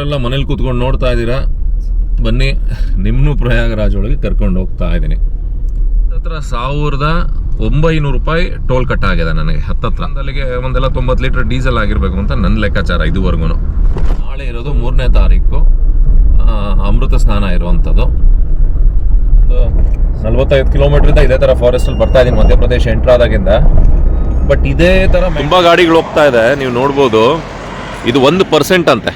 ಯಾರೆಲ್ಲ ಮನೇಲಿ ಕೂತ್ಕೊಂಡು ನೋಡ್ತಾ ಇದ್ದೀರಾ ಬನ್ನಿ ನಿಮ್ಮನ್ನು ಪ್ರಯಾಗರಾಜ್ ಒಳಗೆ ಕರ್ಕೊಂಡು ಹೋಗ್ತಾ ಇದ್ದೀನಿ. ಹತ್ತತ್ರ ಸಾವಿರದ ಒಂಬೈನೂರು ರೂಪಾಯಿ ಟೋಲ್ ಕಟ್ ಆಗಿದೆ ನನಗೆ ಹತ್ತತ್ರ. ಅಲ್ಲಿಗೆ ಒಂದೆಲ್ಲ ತೊಂಬತ್ತು ಲೀಟರ್ ಡೀಸೆಲ್ ಆಗಿರಬೇಕು ಅಂತ ನನ್ನ ಲೆಕ್ಕಾಚಾರ ಇದುವರೆಗೂ ನಾಳೆ ಇರೋದು ಮೂರನೇ ತಾರೀಕು ಅಮೃತ ಸ್ನಾನ ಇರುವಂಥದ್ದು. ಒಂದು ನಲ್ವತ್ತೈದು ಕಿಲೋಮೀಟರ್ ಇದೇ ಥರ ಫಾರೆಸ್ಟಲ್ಲಿ ಬರ್ತಾ ಇದ್ದೀನಿ ಮಧ್ಯಪ್ರದೇಶ ಎಂಟ್ರ್ ಆದಾಗಿಂದ. ಬಟ್ ಇದೇ ಥರ ತುಂಬ ಗಾಡಿಗಳು ಹೋಗ್ತಾ ಇದೆ ನೀವು ನೋಡ್ಬೋದು. ಇದು ಒಂದು ಪರ್ಸೆಂಟ್ ಅಂತೆ.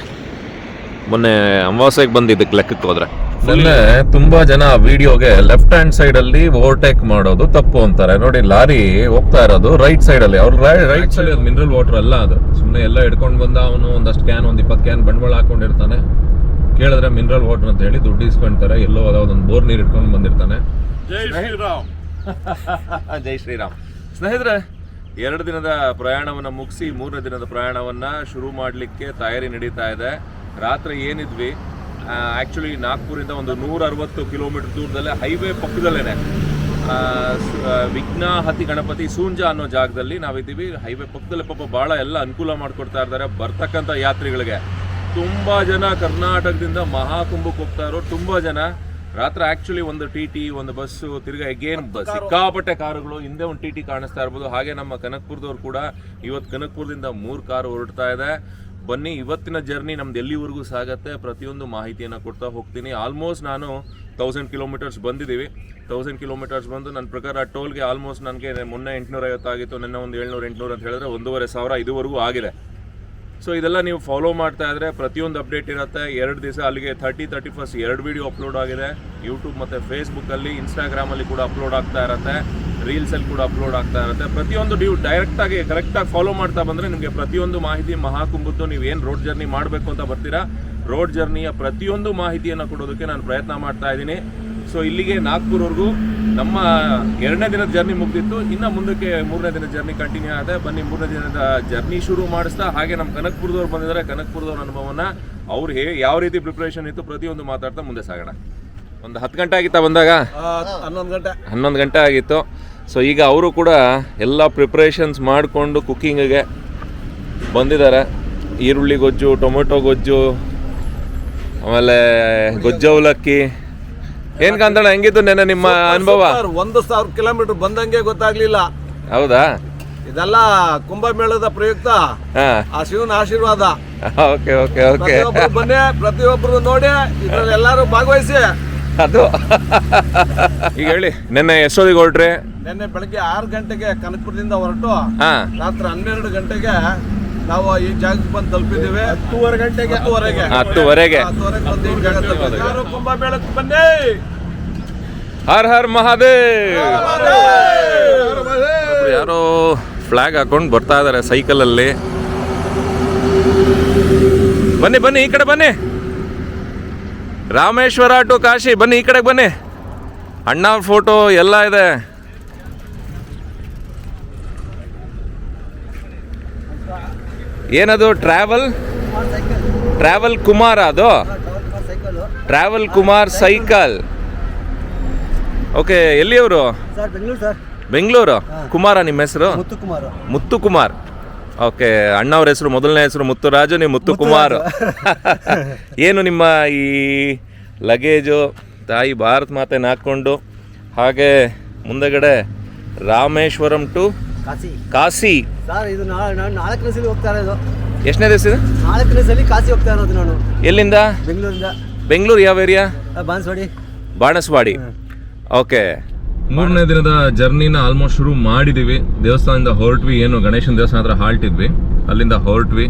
ಮೊನ್ನೆ ಅಮಾವಾಸ್ಯೆಗೆ ಬಂದಿದ್ದಕ್ಕೆ ಲೆಕ್ಕಕ್ಕೆ ಹೋದ್ರೆ. ಮೊನ್ನೆ ತುಂಬಾ ಜನ ವಿಡಿಯೋಗೆ ಲೆಫ್ಟ್ ಹ್ಯಾಂಡ್ ಸೈಡ್ ಅಲ್ಲಿ ಓವರ್ಟೇಕ್ ಮಾಡೋದು ತಪ್ಪು ಅಂತಾರೆ. ನೋಡಿ ಲಾರಿ ಹೋಗ್ತಾ ಇರೋದು ರೈಟ್ ಸೈಡ್ ಅಲ್ಲಿ. ಅವ್ರು ರೈಟ್ ಸೈಡ್ ಅದು ಮಿನರಲ್ ವಾಟರ್ ಅಲ್ಲ ಅದು. ಸುಮ್ಮನೆ ಎಲ್ಲ ಹಿಡ್ಕೊಂಡು ಬಂದ ಅವನು ಒಂದಷ್ಟು ಕ್ಯಾನ್ ಒಂದು ಇಪ್ಪತ್ತು ಕ್ಯಾನ್ ಬಂಡವಾಳ ಹಾಕೊಂಡಿರ್ತಾನೆ. ಕೇಳಿದ್ರೆ ಮಿನರಲ್ ವಾಟರ್ ಅಂತ ಹೇಳಿ ದುಡ್ಡು ಇಸ್ಕೊಂತಾರೆ. ಎಲ್ಲೋ ಅದಾವ್ದೊಂದು ಬೋರ್ ನೀರು ಇಟ್ಕೊಂಡು ಬಂದಿರ್ತಾನೆ. ಜೈ ಶ್ರೀರಾಮ್. ಜೈ ಶ್ರೀರಾಮ್. ಸ್ನೇಹಿತರೆ ಎರಡು ದಿನದ ಪ್ರಯಾಣವನ್ನು ಮುಗಿಸಿ ಮೂರನೇ ದಿನದ ಪ್ರಯಾಣವನ್ನು ಶುರು ಮಾಡಲಿಕ್ಕೆ ತಯಾರಿ ನಡೀತಾ ಇದೆ. ರಾತ್ರಿ ಏನಿದ್ವಿ? ಆಕ್ಚುಲಿ ನಾಗ್ಪುರಿಂದ ಒಂದು ನೂರ ಅರವತ್ತು ಕಿಲೋಮೀಟರ್ ದೂರದಲ್ಲೇ ಹೈವೇ ಪಕ್ಕದಲ್ಲೇನೆ. ವಿಘ್ನಾಹತಿ ಗಣಪತಿ ಸೂಂಜ ಅನ್ನೋ ಜಾಗದಲ್ಲಿ ನಾವಿದ್ದೀವಿ. ಹೈವೇ ಪಕ್ಕದಲ್ಲೇ ಪಾಪ ಭಾಳ ಎಲ್ಲ ಅನುಕೂಲ ಮಾಡಿಕೊಡ್ತಾ ಇದ್ದಾರೆ ಬರ್ತಕ್ಕಂಥ ಯಾತ್ರಿಗಳಿಗೆ. ತುಂಬ ಜನ ಕರ್ನಾಟಕದಿಂದ ಮಹಾಕುಂಭಕ್ಕೆ ಹೋಗ್ತಾ ಇರೋರು ತುಂಬ ಜನ. ರಾತ್ರಿ ಆಕ್ಚುಲಿ ಒಂದು ಟಿ ಟಿ ಒಂದು ಬಸ್ಸು ತಿರ್ಗಾ ಎಗೇನ್ ಬಸ್ ಸಿಕ್ಕಾಪಟ್ಟೆ ಕಾರುಗಳು ಹಿಂದೆ ಒಂದು ಟಿ ಟಿ ಕಾಣಿಸ್ತಾ ಇರ್ಬೋದು. ಹಾಗೆ ನಮ್ಮ ಕನಕ್ಪುರದವ್ರು ಕೂಡ ಇವತ್ತು ಕನಕ್ಪುರದಿಂದ ಮೂರು ಕಾರು ಹೊರಡ್ತಾ ಇದೆ. ಬನ್ನಿ, ಇವತ್ತಿನ ಜರ್ನಿ ನಮ್ದು ಎಲ್ಲಿವರೆಗೂ ಸಾಗತ್ತೆ? ಪ್ರತಿಯೊಂದು ಮಾಹಿತಿಯನ್ನು ಕೊಡ್ತಾ ಹೋಗ್ತೀನಿ. ಆಲ್ಮೋಸ್ಟ್ ನಾನು ತೌಸಂಡ್ ಕಿಲೋಮೀಟರ್ಸ್ ಬಂದಿದ್ದೀವಿ. ತೌಸಂಡ್ ಕಿಲೋಮೀಟರ್ಸ್ ಬಂದು ನನ್ನ ಪ್ರಕಾರ ಟೋಲ್ಗೆ ಆಲ್ಮೋಸ್ಟ್ ನನಗೆ ಮೊನ್ನೆ ಎಂಟುನೂರ ಐವತ್ತಾಗಿತ್ತು ನಿನ್ನೆ ಒಂದು ಏಳ್ನೂರು ಎಂಟುನೂರು ಅಂತ ಹೇಳಿದ್ರೆ ಒಂದೂವರೆ ಸಾವಿರ ಇದುವರೆಗೂ ಆಗಿದೆ. ಸೊ ಇದೆಲ್ಲ ನೀವು ಫಾಲೋ ಮಾಡ್ತಾ ಇದ್ರೆ ಪ್ರತಿಯೊಂದು ಅಪ್ಡೇಟ್ ಇರುತ್ತೆ. ಎರಡು ದಿವಸ ಅಲ್ಲಿಗೆ ತರ್ಟಿ ತರ್ಟಿ ಫಸ್ಟ್ ಎರಡು ವಿಡಿಯೋ ಅಪ್ಲೋಡ್ ಆಗಿದೆ. ಯೂಟ್ಯೂಬ್ ಮತ್ತು ಫೇಸ್ಬುಕ್ಕಲ್ಲಿ ಇನ್ಸ್ಟಾಗ್ರಾಮಲ್ಲಿ ಕೂಡ ಅಪ್ಲೋಡ್ ಆಗ್ತಾ ಇರುತ್ತೆ. ರೀಲ್ಸಲ್ಲಿ ಕೂಡ ಅಪ್ಲೋಡ್ ಆಗ್ತಾ ಇರುತ್ತೆ. ಪ್ರತಿಯೊಂದು ನೀವು ಡೈರೆಕ್ಟಾಗಿ ಕರೆಕ್ಟಾಗಿ ಫಾಲೋ ಮಾಡ್ತಾ ಬಂದರೆ ನಿಮಗೆ ಪ್ರತಿಯೊಂದು ಮಾಹಿತಿ ಮಹಾಕುಂಭದ್ದು. ನೀವು ಏನು ರೋಡ್ ಜರ್ನಿ ಮಾಡಬೇಕು ಅಂತ ಬರ್ತೀರಾ? ರೋಡ್ ಜರ್ನಿಯ ಪ್ರತಿಯೊಂದು ಮಾಹಿತಿಯನ್ನು ಕೊಡೋದಕ್ಕೆ ನಾನು ಪ್ರಯತ್ನ ಮಾಡ್ತಾ ಇದ್ದೀನಿ. ಸೊ ಇಲ್ಲಿಗೆ ನಾಗ್ಪುರ್ವರೆಗೂ ನಮ್ಮ ಎರಡನೇ ದಿನದ ಜರ್ನಿ ಮುಗ್ದಿತ್ತು. ಇನ್ನು ಮುಂದಕ್ಕೆ ಮೂರನೇ ದಿನದ ಜರ್ನಿ ಕಂಟಿನ್ಯೂ ಆಗಿದೆ ಬನ್ನಿ ಮೂರನೇ ದಿನದ ಜರ್ನಿ ಶುರು ಮಾಡಿಸ್ತಾ ಹಾಗೆ ನಮ್ಮ ಕನಕ್ಪುರದವ್ರು ಬಂದಿದ್ದಾರೆ. ಕನಕ್ಪುರದವ್ರ ಅನುಭವನ ಅವ್ರು ಹೇ ಯಾವ ರೀತಿ ಪ್ರಿಪ್ರೇಷನ್ ಇತ್ತು ಪ್ರತಿಯೊಂದು ಮಾತಾಡ್ತಾ ಮುಂದೆ ಸಾಗೋಣ. ಒಂದು ಹತ್ತು ಗಂಟೆ ಆಗಿತ್ತಾ ಬಂದಾಗ? ಹನ್ನೊಂದು ಗಂಟೆ. ಹನ್ನೊಂದು ಗಂಟೆ ಆಗಿತ್ತು. ಸೊ ಈಗ ಅವರು ಕೂಡ ಎಲ್ಲ ಪ್ರಿಪ್ರೇಷನ್ಸ್ ಮಾಡಿಕೊಂಡು ಕುಕ್ಕಿಂಗಿಗೆ ಬಂದಿದ್ದಾರೆ. ಈರುಳ್ಳಿ ಗೊಜ್ಜು ಟೊಮೆಟೊ ಗೊಜ್ಜು ಆಮೇಲೆ ಗೊಜ್ಜು ಅವಲಕ್ಕಿ ಏನು ಕಾಂತಣ್ಣ ಹೆಂಗಿತ್ತು ನೆನೆ ನಿಮ್ಮ ಅನುಭವ? ಒಂದು ಸಾವಿರ ಕಿಲೋಮೀಟರ್ ಬಂದಂಗೆ ಗೊತ್ತಾಗ್ಲಿಲ್ಲ. ಹೌದಾ? ಇದೆಲ್ಲ ಕುಂಭಮೇಳದ ಪ್ರಯುಕ್ತ. ಆ ಶಿವನ ಆಶೀರ್ವಾದ. Okay okay okay. ಬನ್ನಿ ಪ್ರತಿಯೊಬ್ಬರು ನೋಡಿ ಇದ್ರಲ್ಲಿ ಎಲ್ಲಾರು ಭಾಗವಹಿಸಿ. ಅದು. ಈಗ ಹೇಳಿ ನೆನ್ನೆ ಎಷ್ಟೊತ್ತಿಗೆ ಹೊರಟ್ರಿ ನಿನ್ನೆ ಬೆಳಗ್ಗೆ ಆರು ಗಂಟೆಗೆ ಕನಕಪುರದಿಂದ ಹೊರಟು ರಾತ್ರಿ ಹನ್ನೆರಡು ಗಂಟೆಗೆ ನಾವು ಈ ಜಾಗಕ್ಕೆ ಬಂದು ತಲುಪಿದ್ದೇವೆ. ಹತ್ತೂವರೆ ಗಂಟೆಗೆ. ಹತ್ತುವರೆಗೆ. ಹತ್ತುವರೆಗೆ. ಕುಂಭಮೇಳಕ್ಕೆ ಬನ್ನಿ? ಹರ್ ಹರ್ ಮಹಾದೇವ್. ಯಾರೋ ಫ್ಲಾಗ್ ಹಾಕೊಂಡು ಬರ್ತಾ ಇದ್ದಾರೆ ಸೈಕಲಲ್ಲಿ ಬನ್ನಿ ಬನ್ನಿ ಈ ಕಡೆ ಬನ್ನಿ. ರಾಮೇಶ್ವರ ಟು ಕಾಶಿ ಬನ್ನಿ ಈ ಕಡೆಗೆ ಬನ್ನಿ. ಅಣ್ಣ ಫೋಟೋ ಎಲ್ಲ ಇದೆ. ಏನದು ಟ್ರಾವೆಲ್ ಟ್ರಾವೆಲ್ ಕುಮಾರ ಅದು? ಟ್ರಾವೆಲ್ ಕುಮಾರ್ ಸೈಕಲ್ ಓಕೆ ಎಲ್ಲಿಯವರು? ಬೆಂಗಳೂರು ಕುಮಾರ ನಿಮ್ಮ ಹೆಸರು? ಮುತ್ತುಕುಮಾರ್ ಮುತ್ತು ಕುಮಾರ್. ಓಕೆ ಅಣ್ಣವ್ರ ಹೆಸರು ಮೊದಲನೇ ಹೆಸರು ಮುತ್ತುರಾಜು ನೀವು ಮುತ್ತು ಕುಮಾರ್. ಏನು ನಿಮ್ಮ ಈ ಲಗೇಜು? ತಾಯಿ ಭಾರತ್ ಮಾತೆನ ಹಾಕ್ಕೊಂಡು ಹಾಗೆ ಮುಂದಗಡೆ ರಾಮೇಶ್ವರಂ ಟು ಕಾಶಿ. ಕಾಶಿ. ಸರ್ ಇದು ನಾಳೆ ನಾನು ನಾಲ್ಕನೇ ಸಲ ಹೋಗ್ತಾ ಇರೋದು. ಎಷ್ಟನೇ ದಿವಸ ಇದು? ನಾಲ್ಕನೇ ಸಲ ಕಾಸಿ ಹೋಗ್ತಾ ಇರೋದು ನಾನು. ಎಲ್ಲಿಂದ? ಬೆಂಗಳೂರಿಂದ. ಬೆಂಗಳೂರು ಯಾವ ಏರಿಯಾ ಬಾನ್ಸ್ವಾಡಿ ಬಾಣಸ್ವಾಡಿ. ಓಕೆ. ಮೂರನೇ ದಿನದ ಜರ್ನಿನ ಆಲ್ಮೋಸ್ಟ್ ಶುರು ಮಾಡಿದೀವಿ. ದೇವಸ್ಥಾನದಿಂದ ಹೊರಟ್ವಿ. ಏನು ಗಣೇಶನ ದೇವಸ್ಥಾನ ಹತ್ರ ಹಾಲ್ಟ್ ಇದ್ವಿ ಅಲ್ಲಿಂದ ಹೊರಟ್ವಿ.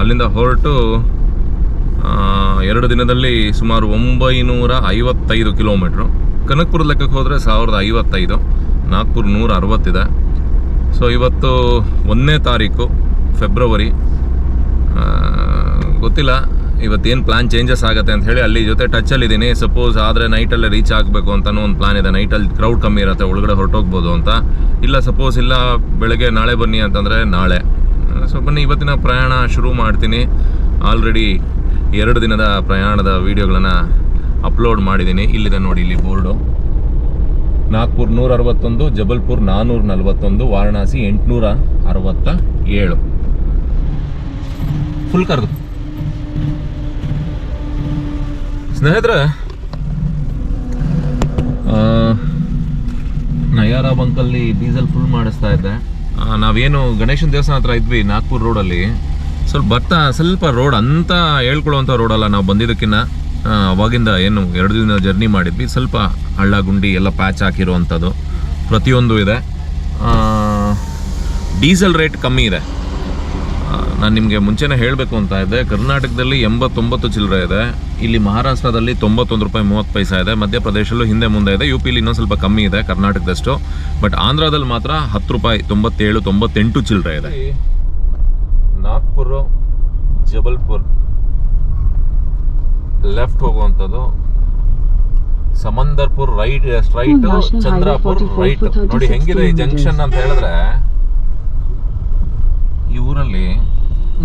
ಅಲ್ಲಿಂದ ಹೊರಟು ಆ, ಎರಡು ದಿನದಲ್ಲಿ ಸುಮಾರು ಒಂಬೈನೂರ ಐವತ್ತೈದು ಕಿಲೋಮೀಟ್ರು ಕನಕ್ಪುರ ಲೆಕ್ಕಕ್ಕೆ ಹೋದರೆ ಸಾವಿರದ ಐವತ್ತೈದು ನಾಗ್ಪುರ ನೂರ ಅರವತ್ತಿದೆ. ಸೊ ಇವತ್ತು ಒಂದನೇ ತಾರೀಕು ಫೆಬ್ರವರಿ ಗೊತ್ತಿಲ್ಲ, ಇವತ್ತೇನು ಪ್ಲ್ಯಾನ್ ಚೇಂಜಸ್ ಆಗುತ್ತೆ ಅಂತ ಹೇಳಿ ಅಲ್ಲಿ ಜೊತೆ ಟಚಲ್ಲಿದ್ದೀನಿ ಸಪೋಸ್ ಆದರೆ ನೈಟಲ್ಲೇ ರೀಚ್ ಆಗಬೇಕು ಅಂತಲೂ ಒಂದು ಪ್ಲ್ಯಾನ್ ಇದೆ. ನೈಟಲ್ಲಿ ಕ್ರೌಡ್ ಕಮ್ಮಿ ಇರುತ್ತೆ, ಒಳಗಡೆ ಹೊರಟೋಗ್ಬೋದು ಅಂತ. ಇಲ್ಲ ಸಪೋಸ್ ಇಲ್ಲ, ಬೆಳಗ್ಗೆ ನಾಳೆ ಬನ್ನಿ ಅಂತಂದರೆ ನಾಳೆ. ಸೊ ಬನ್ನಿ, ಇವತ್ತಿನ ಪ್ರಯಾಣ ಶುರು ಮಾಡ್ತೀನಿ. ಆಲ್ರೆಡಿ ಎರಡು ದಿನದ ಪ್ರಯಾಣದ ವೀಡಿಯೋಗಳನ್ನು ಅಪ್ಲೋಡ್ ಮಾಡಿದ್ದೀನಿ ಇಲ್ಲಿದೆ ನೋಡಿ, ಇಲ್ಲಿ ಬೋರ್ಡು ನಾಗ್ಪುರ್ ನೂರ ಅರವತ್ತೊಂದು ಜಬಲ್ಪುರ್ ನಾನ್ನೂರ ನಲವತ್ತೊಂದು ವಾರಣಾಸಿ ಎಂಟುನೂರ ಅರವತ್ತ ಏಳು ಫುಲ್ ಕರೆದು ಸ್ನೇಹಿತರ ನಯಾರ ಬಂಕಲ್ಲಿ ಡೀಸೆಲ್ ಫುಲ್ ಮಾಡಿಸ್ತಾ ಇದ್ದೆ. ನಾವೇನು ಗಣೇಶನ ದೇವಸ್ಥಾನ ಹತ್ರ ಇದ್ವಿ ನಾಗ್ಪುರ್ ರೋಡಲ್ಲಿ. ಸ್ವಲ್ಪ ಬರ್ತಾ ಸ್ವಲ್ಪ ರೋಡ್ ಅಂತ ಹೇಳ್ಕೊಳ್ಳುವಂಥ ರೋಡಲ್ಲ ನಾವು ಬಂದಿದ್ದಕ್ಕಿಂತ ಅವಾಗಿಂದ ಏನು, ಎರಡು ದಿನ ಜರ್ನಿ ಮಾಡಿದ್ವಿ. ಸ್ವಲ್ಪ ಹಳ್ಳ ಗುಂಡಿ ಎಲ್ಲ ಪ್ಯಾಚ್ ಹಾಕಿರುವಂಥದ್ದು. ಪ್ರತಿಯೊಂದು ಇದೆ. ಡೀಸೆಲ್ ರೇಟ್ ಕಮ್ಮಿ ಇದೆ. ನಾನು ನಿಮಗೆ ಮುಂಚೆನೇ ಹೇಳಬೇಕು ಅಂತ ಇದ್ದೆ. ಕರ್ನಾಟಕದಲ್ಲಿ ಎಂಬತ್ತೊಂಬತ್ತು ಚಿಲ್ಲರೆ ಇದೆ. ಇಲ್ಲಿ ಮಹಾರಾಷ್ಟ್ರದಲ್ಲಿ ತೊಂಬತ್ತೊಂದು ರೂಪಾಯಿ ಮೂವತ್ತು ಪೈಸಾ ಇದೆ. ಮಧ್ಯಪ್ರದೇಶಲ್ಲೂ ಹಿಂದೆ ಮುಂದೆ ಇದೆ. ಯು ಪಿಲಿ ಇನ್ನೊಂದು ಸ್ವಲ್ಪ ಕಮ್ಮಿ ಇದೆ ಕರ್ನಾಟಕದಷ್ಟು. ಬಟ್ ಆಂಧ್ರದಲ್ಲಿ ಮಾತ್ರ ಹತ್ತು ರೂಪಾಯಿ ತೊಂಬತ್ತೇಳು, ತೊಂಬತ್ತೆಂಟು ಚಿಲ್ಲರೆ ಇದೆ. ನಾಗ್ಪುರ್, ಜಬಲ್ಪುರ್ ಲೆಫ್ಟ್ ಹೋಗುವಂಥದ್ದು. Samandarpur right straight Chandrapur right. ನೋಡಿ ಹೆಂಗಿದೆ ಈ ಜಂಕ್ಷನ್ ಅಂತ ಹೇಳಿದ್ರೆ ಈ ಊರಲ್ಲಿ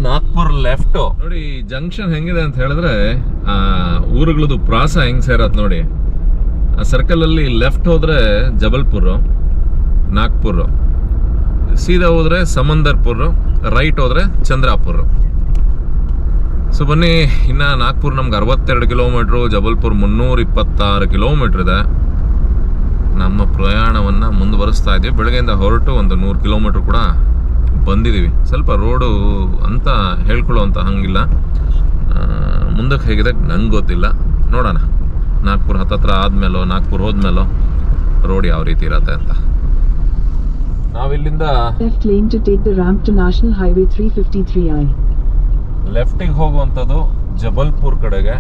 ನಾಗ್ಪುರ್ ಲೆಫ್ಟ್ ನೋಡಿ ಜಂಕ್ಷನ್ ಹೆಂಗಿದೆ ಅಂತ ಹೇಳಿದ್ರೆ ಆ ಊರುಗಳದು ಪ್ರಾಸ ಹೆಂಗ್ ಸೇರತ್ ನೋಡಿ. ಆ ಸರ್ಕಲ್ ಅಲ್ಲಿ ಲೆಫ್ಟ್ ಹೋದ್ರೆ ಜಬಲ್ಪುರ್ ನಾಗ್ಪುರ್. ಸೀದಾ ಹೋದ್ರೆ ಸಮಂದರ್ಪುರ್ ರೈಟ್ ಹೋದ್ರೆ ಚಂದ್ರಾಪುರ್. ಸೊ ಬನ್ನಿ ಇನ್ನು ನಾಗ್ಪುರ್ ನಮ್ಗೆ ಅರವತ್ತೆರಡು ಕಿಲೋಮೀಟ್ರು ಜಬಲ್ಪುರ್ ಮುನ್ನೂರ ಇಪ್ಪತ್ತಾರು ಕಿಲೋಮೀಟ್ರ್ ಇದೆ. ನಮ್ಮ ಪ್ರಯಾಣವನ್ನು ಮುಂದುವರಿಸ್ತಾ ಇದ್ದೀವಿ ಬೆಳಗ್ಗೆಯಿಂದ ಹೊರಟು ಒಂದು ನೂರು ಕಿಲೋಮೀಟ್ರ್ ಕೂಡ ಬಂದಿದ್ದೀವಿ ಸ್ವಲ್ಪ ರೋಡು ಅಂತ ಹೇಳ್ಕೊಳ್ಳೋವಂಥ ಹಂಗಿಲ್ಲ. ಆ, ಮುಂದಕ್ಕೆ ಹೇಗಿದೆ ನಂಗೆ ಗೊತ್ತಿಲ್ಲ. ನೋಡೋಣ. ನಾಗ್ಪುರ್ ಹತ್ತತ್ರ ಆದಮೇಲೋ ನಾಗ್ಪುರ್ ಹೋದ್ಮೇಲೋ ರೋಡ್ ಯಾವ ರೀತಿ ಇರತ್ತೆ ಅಂತ. ನಾವಿಲ್ಲಿಂದ lane to take the ram to national highway three fifty three 353I. ಲೆಫ್ಟಿಗೆ ಹೋಗುವಂಥದ್ದು ಜಬಲ್ಪುರ್ ಕಡೆಗೆ.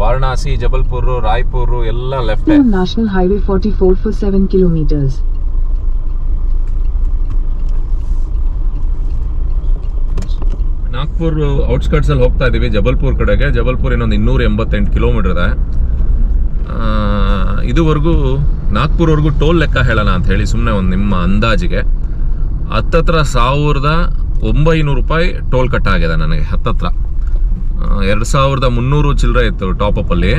ವಾರಣಾಸಿ ಜಬಲ್ಪುರ್ ರಾಯ್ಪುರ್ ಎಲ್ಲ left. National highway forty four four seven kilometres Nagpur outskirts ಅಲ್ಲಿ ಹೋಗ್ತಾ ಇದೀವಿ ಜಬಲ್ಪುರ್ ಕಡೆಗೆ. ಜಬಲ್ಪುರ್ ಇನ್ನೊಂದು ಇನ್ನೂರ ಎಂಬತ್ತೆಂಟು ಕಿಲೋಮೀಟರ್ ಇದೆ. ಇದುವರೆಗೂ ನಾಗ್ಪುರ್ವರೆಗೂ ಟೋಲ್ ಲೆಕ್ಕ ಹೇಳೋಣ ಅಂತ ಹೇಳಿ ಸುಮ್ಮನೆ ಒಂದು ನಿಮ್ಮ ಅಂದಾಜಿಗೆ. ಹತ್ತತ್ರ ಸಾವಿರದ ಒಂಬೈನೂರು ರೂಪಾಯಿ ಟೋಲ್ ಕಟ್ ಆಗಿದೆ ನನಗೆ ಹತ್ತತ್ರ. ಎರಡು ಸಾವಿರದ ಮುನ್ನೂರು ಚಿಲ್ಲರೆ ಇತ್ತು ಟಾಪಪ್ಪಲ್ಲಿ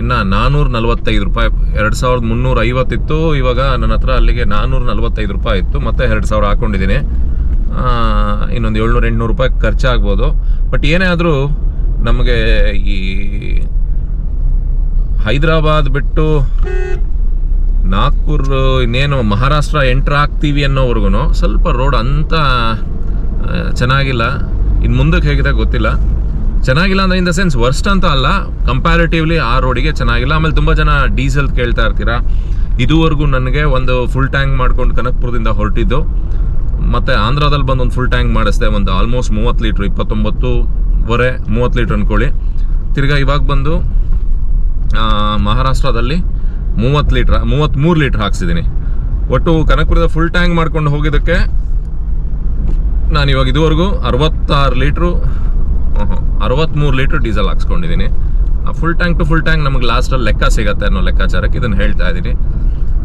ಇನ್ನು ನಾನ್ನೂರ ನಲ್ವತ್ತೈದು ರೂಪಾಯಿ, ಎರಡು ಸಾವಿರದ ಮುನ್ನೂರ ಐವತ್ತಿತ್ತು, ಇವಾಗ ನನ್ನ ಹತ್ರ ಅಲ್ಲಿಗೆ ನಾನ್ನೂರ ನಲ್ವತ್ತೈದು ರೂಪಾಯಿ ಇತ್ತು, ಮತ್ತೆ ಎರಡು ಸಾವಿರ ಹಾಕ್ಕೊಂಡಿದ್ದೀನಿ ಇನ್ನೊಂದು ಏಳ್ನೂರು ಎಂಟುನೂರು ರೂಪಾಯಿ ಖರ್ಚಾಗ್ಬೋದು. ಬಟ್ ಏನೇ ಆದರೂ ನಮಗೆ ಈ ಹೈದರಾಬಾದ್ ಬಿಟ್ಟು ನಾಗ್ಪುರ್ ಇನ್ನೇನು ಮಹಾರಾಷ್ಟ್ರ ಎಂಟ್ರ್ ಆಗ್ತೀವಿ ಅನ್ನೋವರೆಗೂ ಸ್ವಲ್ಪ ರೋಡ್ ಅಂತ ಚೆನ್ನಾಗಿಲ್ಲ. ಇನ್ನು ಮುಂದಕ್ಕೆ ಹೇಗಿದೆ ಗೊತ್ತಿಲ್ಲ. ಚೆನ್ನಾಗಿಲ್ಲ ಅಂದರೆ ಇನ್ ದ ಸೆನ್ಸ್ ವರ್ಸ್ಟ್ ಅಂತ ಅಲ್ಲ. ಕಂಪ್ಯಾರಿಟಿವ್ಲಿ ಆ ರೋಡಿಗೆ ಚೆನ್ನಾಗಿಲ್ಲ. ಆಮೇಲೆ ತುಂಬ ಜನ ಡೀಸೆಲ್ ಕೇಳ್ತಾ ಇರ್ತೀರಾ? ಇದುವರೆಗೂ ನನಗೆ ಒಂದು ಫುಲ್ ಟ್ಯಾಂಕ್ ಮಾಡ್ಕೊಂಡು ಕನಕ್ಪುರದಿಂದ ಹೊರಟಿದ್ದು. ಮತ್ತು ಆಂಧ್ರದಲ್ಲಿ ಬಂದು ಒಂದು ಫುಲ್ ಟ್ಯಾಂಕ್ ಮಾಡಿಸ್ದೆ. ಒಂದು ಆಲ್ಮೋಸ್ಟ್ ಮೂವತ್ತು ಲೀಟ್ರ್, ಇಪ್ಪತ್ತೊಂಬತ್ತುವರೆ ಮೂವತ್ತು ಲೀಟ್ರ್ ಅಂದ್ಕೊಳ್ಳಿ ತಿರ್ಗಾ ಇವಾಗ ಬಂದು ಮಹಾರಾಷ್ಟ್ರದಲ್ಲಿ ಮೂವತ್ತು ಲೀಟ್ರ್ ಮೂವತ್ತ್ಮೂರು ಲೀಟ್ರ್ ಹಾಕ್ಸಿದ್ದೀನಿ ಒಟ್ಟು ಕನಕಪುರದ ಫುಲ್ ಟ್ಯಾಂಕ್ ಮಾಡ್ಕೊಂಡು ಹೋಗಿದ್ದಕ್ಕೆ ನಾನು ಇವಾಗ ಇದುವರೆಗೂ ಅರವತ್ತಾರು ಲೀಟ್ರು ಅರವತ್ತ್ಮೂರು litre diesel ಹಾಕ್ಸ್ಕೊಂಡಿದ್ದೀನಿ. Full tank to full tank ನಮಗೆ ಲಾಸ್ಟಲ್ಲಿ ಲೆಕ್ಕ ಸಿಗತ್ತೆ ಅನ್ನೋ ಲೆಕ್ಕಾಚಾರಕ್ಕೆ ಇದನ್ನು ಹೇಳ್ತಾ ಇದ್ದೀನಿ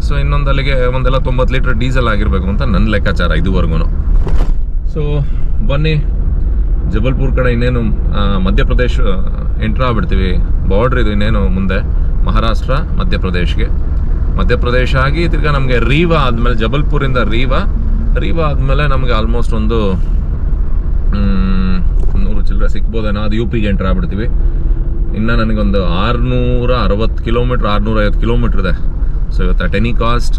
ಸೊ ಇನ್ನೊಂದು ಅಲ್ಲಿಗೆ ಒಂದೆಲ್ಲ ತೊಂಬತ್ತು ಲೀಟ್ರ್ ಡೀಸೆಲ್ ಆಗಿರಬೇಕು ಅಂತ ನನ್ನ ಲೆಕ್ಕಾಚಾರ ಇದುವರೆಗೂ. ಸೊ ಬನ್ನಿ. ಜಬಲ್ಪುರ್ ಕಡೆ ಇನ್ನೇನು ಆ, ಮಧ್ಯಪ್ರದೇಶ ಎಂಟ್ರ್ ಆಗ್ಬಿಡ್ತೀವಿ. ಬಾರ್ಡ್ರ್ ಇದು ಇನ್ನೇನು ಮುಂದೆ? ಮಹಾರಾಷ್ಟ್ರ ಮಧ್ಯಪ್ರದೇಶ್ಗೆ. ಮಧ್ಯಪ್ರದೇಶ ಆಗಿ ತಿರ್ಗಾ ನಮಗೆ ರೀವಾ ಆದಮೇಲೆ ಜಬಲ್ಪುರಿಂದ ರೀವಾ ರೀವಾ ಆದಮೇಲೆ ನಮಗೆ ಆಲ್ಮೋಸ್ಟ್ ಒಂದು ನೂರು ಚಿಲ್ಲರೆ ಸಿಕ್ಬೋದೇನೋ ಅದು ಯು ಪಿಗೆ ಎಂಟ್ರ್ ಆಗ್ಬಿಡ್ತೀವಿ. ಇನ್ನು ನನಗೊಂದು ಆರುನೂರ ಅರವತ್ತು ಕಿಲೋಮೀಟ್ರ್ ಆರುನೂರ ಐವತ್ತು ಕಿಲೋಮೀಟ್ರ್ ಇದೆ. ಸೊ ಇವತ್ತು at any cost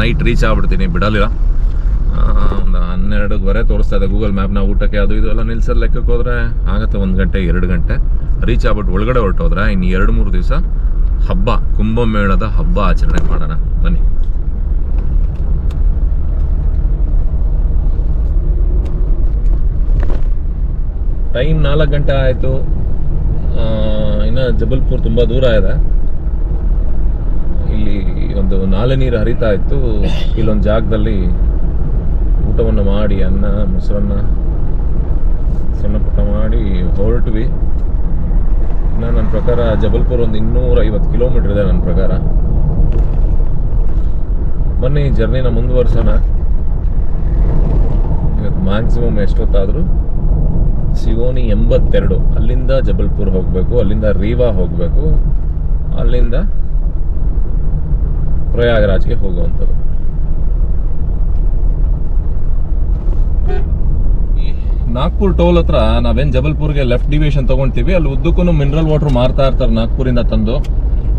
night reach ಆಗ್ಬಿಡ್ತೀನಿ, ಬಿಡಲಿಲ್ಲ. ಒಂದು ಹನ್ನೆರಡುವರೆ ತೋರಿಸ್ತಾ ಇದೆ ಗೂಗಲ್ ಮ್ಯಾಪ್ನ ಊಟಕ್ಕೆ, ಅದು ಇದು ಎಲ್ಲ ನಿಲ್ಸೋದು ಲೆಕ್ಕಕ್ಕೆ ಹೋದರೆ ಆಗುತ್ತೆ ಒಂದು ಗಂಟೆ, ಎರಡು ಗಂಟೆ. ರೀಚ್ ಆಗ್ಬಿಟ್ಟು ಒಳಗಡೆ ಹೊರಟೋದ್ರೆ ಇನ್ನು ಎರಡು ಮೂರು ದಿವಸ ಹಬ್ಬ, ಕುಂಭಮೇಳದ ಹಬ್ಬ ಆಚರಣೆ ಮಾಡೋಣ. ಬನ್ನಿ. ಟೈಮ್ ನಾಲ್ಕು ಗಂಟೆ ಆಯಿತು. ಇನ್ನು ಜಬಲ್ಪುರ್ ತುಂಬ ದೂರ ಇದೆ. ಇಲ್ಲಿ ಒಂದು ನಾಲೆ ನೀರು ಹರಿತಾ ಇತ್ತು. ಇಲ್ಲೊಂದು ಜಾಗದಲ್ಲಿ ಊಟವನ್ನು ಮಾಡಿ, ಅನ್ನ, ಮೊಸರನ್ನ ಸಣ್ಣ ಪುಟ್ಟ ಮಾಡಿ ಹೊರಟ್ವಿ. ಇನ್ನು ನನ್ನ ಪ್ರಕಾರ ಜಬಲ್ಪುರ್ ಒಂದು ಇನ್ನೂರ ಐವತ್ತು ಕಿಲೋಮೀಟ್ರ್ ಇದೆ ನನ್ನ ಪ್ರಕಾರ. ಬನ್ನಿ ಜರ್ನಿನ ಮುಂದುವರ್ಸೋಣ. ಇವತ್ತು ಮ್ಯಾಕ್ಸಿಮಮ್ ಎಷ್ಟೊತ್ತಾದರೂ ಸಿಗೋನಿ ಎಂಬತ್ತೆರಡು. ಅಲ್ಲಿಂದ ಜಬಲ್ಪುರ್ ಹೋಗಬೇಕು, ಅಲ್ಲಿಂದ ರೀವಾ ಹೋಗಬೇಕು, ಅಲ್ಲಿಂದ ಪ್ರಯಾಗರಾಜ್ಗೆ ಹೋಗುವಂಥದ್ದು. ನಾಗ್ಪುರ್ ಟೋಲ್ ಹತ್ರ ನಾವೇನ್ ಜಬಲ್ಪುರ್ಗೆ ಲೆಫ್ಟ್ ಡಿವಿಷನ್ ತಗೊಂತೀವಿ, ಅಲ್ಲಿ ಉದ್ದಕ್ಕೂ ಮಿನರಲ್ ವಾಟರ್ ಮಾರ್ತಾ ಇರ್ತಾರೆ ನಾಗ್ಪುರಿಂದ ತಂದು.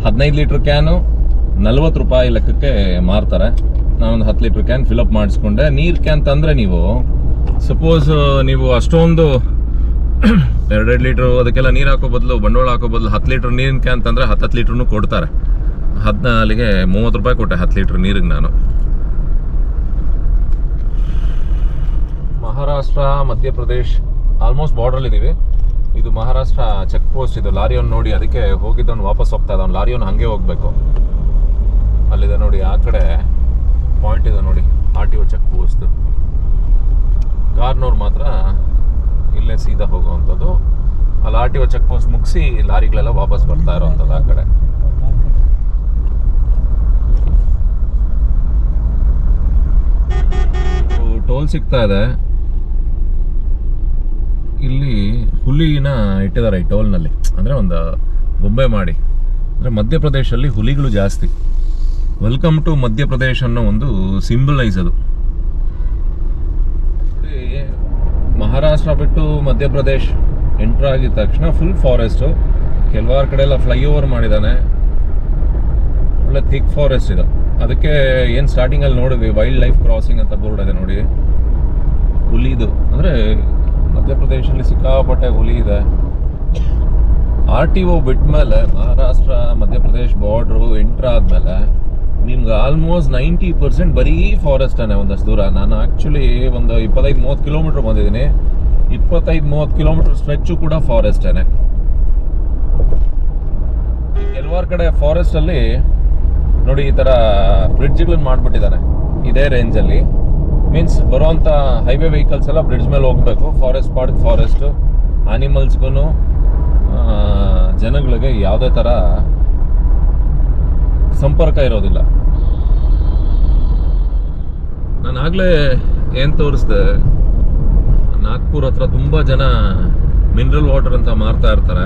ಹದಿನೈದು ಲೀಟರ್ ಕ್ಯಾನು ನಲ್ವತ್ತು ರೂಪಾಯಿ ಲೆಕ್ಕಕ್ಕೆ ಮಾರ್ತಾರೆ. ನಾನೊಂದು ಹತ್ತು ಲೀಟರ್ ಕ್ಯಾನ್ ಫಿಲಪ್ ಮಾಡಿಸ್ಕೊಂಡೆ. ನೀರು ಕ್ಯಾನ್ ತಂದ್ರೆ ನೀವು ಸಪೋಸ್ ನೀವು ಅಷ್ಟೊಂದು ಎರಡೆರಡು ಲೀಟ್ರ್ ಅದಕ್ಕೆಲ್ಲ ನೀರು ಹಾಕೋ ಬದಲು, ಬಂಡವಾಳ ಹಾಕೋ ಬದಲು ಹತ್ತು ಲೀಟ್ರ್ ನೀರಿನ ಕ್ಯಾನ್ ತಂದರೆ ಹತ್ತು ಹತ್ತು ಲೀಟ್ರ್ನು ಕೊಡ್ತಾರೆ. ಹದಿನ ಅಲ್ಲಿಗೆ ಮೂವತ್ತು ರೂಪಾಯಿ ಕೊಟ್ಟೆ ಹತ್ತು ಲೀಟ್ರ್ ನೀರಿಗೆ ನಾನು. ಮಹಾರಾಷ್ಟ್ರ, ಮಧ್ಯಪ್ರದೇಶ್ ಆಲ್ಮೋಸ್ಟ್ ಬಾರ್ಡ್ರಲ್ಲಿದ್ದೀವಿ ಇದು ಮಹಾರಾಷ್ಟ್ರ ಚೆಕ್ ಪೋಸ್ಟ್ ಇದು ಲಾರಿಯನ್ನು ನೋಡಿ, ಅದಕ್ಕೆ ಹೋಗಿದ್ದವನು ವಾಪಸ್ ಹೋಗ್ತಾ ಅವನು ಲಾರಿಯನ್ನು ಹಾಗೆ ಹೋಗಬೇಕು. ಅಲ್ಲಿದೆ ನೋಡಿ, ಆ ಕಡೆ ಪಾಯಿಂಟ್ ಇದೆ ನೋಡಿ R T O check post ಕಾರ್ನವ್ರು ಮಾತ್ರ ಇಲ್ಲೇ ಸೀದಾ ಹೋಗುವಂಥದ್ದು. ಅಲ್ಲಿ R T O check post ಮುಗಿಸಿ ಲಾರಿಗಳೆಲ್ಲ ವಾಪಸ್ ಬರ್ತಾ ಇರೋವಂಥದ್ದು ಆ ಕಡೆ. ಟೋಲ್ ಸಿಗ್ತಾ ಇದೆ. ಇಲ್ಲಿ ಹುಲಿನ ಇಟ್ಟಿದ್ದಾರೆ ಈ ಟೋಲ್ನಲ್ಲಿ. ಅಂದರೆ ಒಂದು ಗೊಂಬೆ ಮಾಡಿ. ಅಂದರೆ ಮಧ್ಯಪ್ರದೇಶಲ್ಲಿ ಹುಲಿಗಳು ಜಾಸ್ತಿ. ವೆಲ್ಕಮ್ ಟು ಮಧ್ಯಪ್ರದೇಶ ಅನ್ನೋ ಒಂದು ಸಿಂಬಲೈಸ್ ಅದು ಈ ಮಹಾರಾಷ್ಟ್ರ ಬಿಟ್ಟು ಮಧ್ಯಪ್ರದೇಶ್ ಎಂಟರ್ ಆಗಿದ ತಕ್ಷಣ ಫುಲ್ ಫಾರೆಸ್ಟು ಕೆಲವಾರು ಕಡೆ ಎಲ್ಲ ಫ್ಲೈಓವರ್ ಮಾಡಿದ್ದಾನೆ ಒಳ್ಳೆ ಥಿಕ್ ಫಾರೆಸ್ಟ್ ಇದು. ಅದಕ್ಕೆ ಏನು ಸ್ಟಾರ್ಟಿಂಗಲ್ಲಿ ನೋಡಿದ್ವಿ ವೈಲ್ಡ್ ಲೈಫ್ ಕ್ರಾಸಿಂಗ್ ಅಂತ ಬೋರ್ಡ್ ಇದೆ ನೋಡಿ. ಹುಲಿದು ಅಂದರೆ ಮಧ್ಯಪ್ರದೇಶಲ್ಲಿ ಸಿಕ್ಕಾಪಟ್ಟೆ ಹುಲಿ ಇದೆ. ಆರ್ ಟಿ ಒ ಬಿಟ್ಮೇಲೆ ಮಹಾರಾಷ್ಟ್ರ, ಮಧ್ಯಪ್ರದೇಶ್ ಬಾರ್ಡ್ರು ಎಂಟ್ರ್ ಆದಮೇಲೆ ನಿಮ್ಗೆ ಆಲ್ಮೋಸ್ಟ್ ನೈಂಟಿ ಪರ್ಸೆಂಟ್ ಬರೀ ಫಾರೆಸ್ಟನೇ ಒಂದಷ್ಟು ದೂರ. ನಾನು ಆ್ಯಕ್ಚುಲಿ ಒಂದು ಇಪ್ಪತ್ತೈದು, ಮೂವತ್ತು ಕಿಲೋಮೀಟ್ರ್ ಬಂದಿದ್ದೀನಿ. ಇಪ್ಪತ್ತೈದು, ಮೂವತ್ತು ಕಿಲೋಮೀಟ್ರ್ ಸ್ಟ್ರೆಚ್ಚು ಕೂಡ ಫಾರೆಸ್ಟೇನೆ ಕೆಲವಾರು ಕಡೆ ಫಾರೆಸ್ಟಲ್ಲಿ ನೋಡಿ ಈ ಥರ ಬ್ರಿಡ್ಜ್ಗಳನ್ನ ಮಾಡಿಬಿಟ್ಟಿದ್ದಾನೆ ಇದೇ ರೇಂಜಲ್ಲಿ ಮೀನ್ಸ್ ಬರುವಂಥ ಹೈವೇ ವೆಹಿಕಲ್ಸ್ ಎಲ್ಲ ಬ್ರಿಡ್ಜ್ ಮೇಲೆ ಹೋಗಬೇಕು. ಫಾರೆಸ್ಟ್ ಪಾರ್ಕ್ ಫಾರೆಸ್ಟು ಆನಿಮಲ್ಸ್ಗೂ ಜನಗಳಿಗೆ ಯಾವುದೇ ಥರ ಸಂಪರ್ಕ ಇರೋದಿಲ್ಲ. ನಾನು ಆಗಲೇ ಏನು ತೋರಿಸ್ದೆ, ನಾಗ್ಪುರ್ ಹತ್ರ ತುಂಬ ಜನ ಮಿನರಲ್ ವಾಟರ್ ಅಂತ ಮಾರ್ತಾ ಇರ್ತಾರೆ.